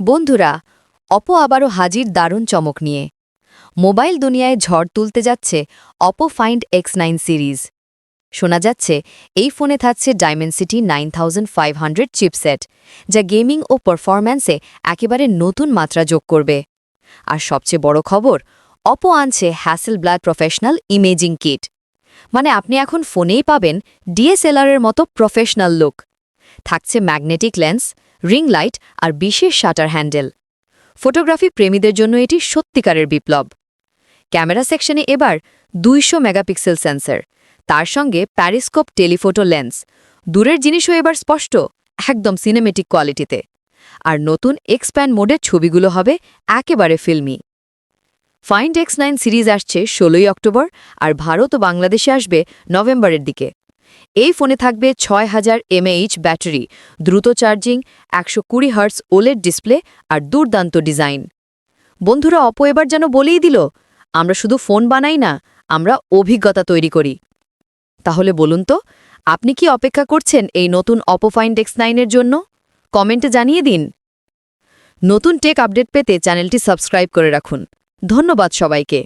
বন্ধুরা, অপো আবারও হাজির দারুণ চমক নিয়ে। মোবাইল দুনিয়ায় ঝড় তুলতে যাচ্ছে Oppo Find X nine series. শোনা যাচ্ছে, এই ফোনে থাকছে Dimensity nine thousand five hundred chipset, যা গেমিং ও পারফরম্যান্সে একেবারে নতুন মাত্রা যোগ করবে। আর সবচেয়ে বড় খবর, অপো আনছে Hasselblad professional imaging kit মানে আপনি এখন ফোনেই পাবেন ডিএসএলআরের মতো প্রফেশনাল লুক থাকছে ম্যাগনেটিক লেন্স রিং লাইট আর বিশেষ শাটার হ্যান্ডেল। ফটোগ্রাফি প্রেমীদের জন্য এটি সত্যিকারের বিপ্লব। ক্যামেরা সেকশনে এবার দুইশো মেগাপিক্সেল সেন্সর, তার সঙ্গে প্যারিস্কোপ টেলিফোটো লেন্স। দূরের জিনিসও এবার স্পষ্ট, একদম সিনেমেটিক কোয়ালিটিতে। আর নতুন এক্সপ্যান্ড মোডের ছবিগুলো হবে একেবারে ফিল্মি। ফাইন্ড এক্স নাইন সিরিজ আসছে ষোলোই অক্টোবর আর ভারত ও বাংলাদেশে আসবে নভেম্বরের দিকে। এই ফোনে থাকবে ছয় হাজার এমএইচ ব্যাটারি, দ্রুত চার্জিং, একশো কুড়ি হার্টস ওলেড ডিসপ্লে আর দুর্দান্ত ডিজাইন। বন্ধুরা, অপো এবার যেন বলেই দিল, আমরা শুধু ফোন বানাই না, আমরা অভিজ্ঞতা তৈরি করি। তাহলে বলুন তো, আপনি কি অপেক্ষা করছেন এই নতুন অপো ফাইন্ড এক্স নাইনের জন্য? কমেন্টে জানিয়ে দিন। নতুন টেক আপডেট পেতে চ্যানেলটি সাবস্ক্রাইব করে রাখুন। ধন্যবাদ সবাইকে।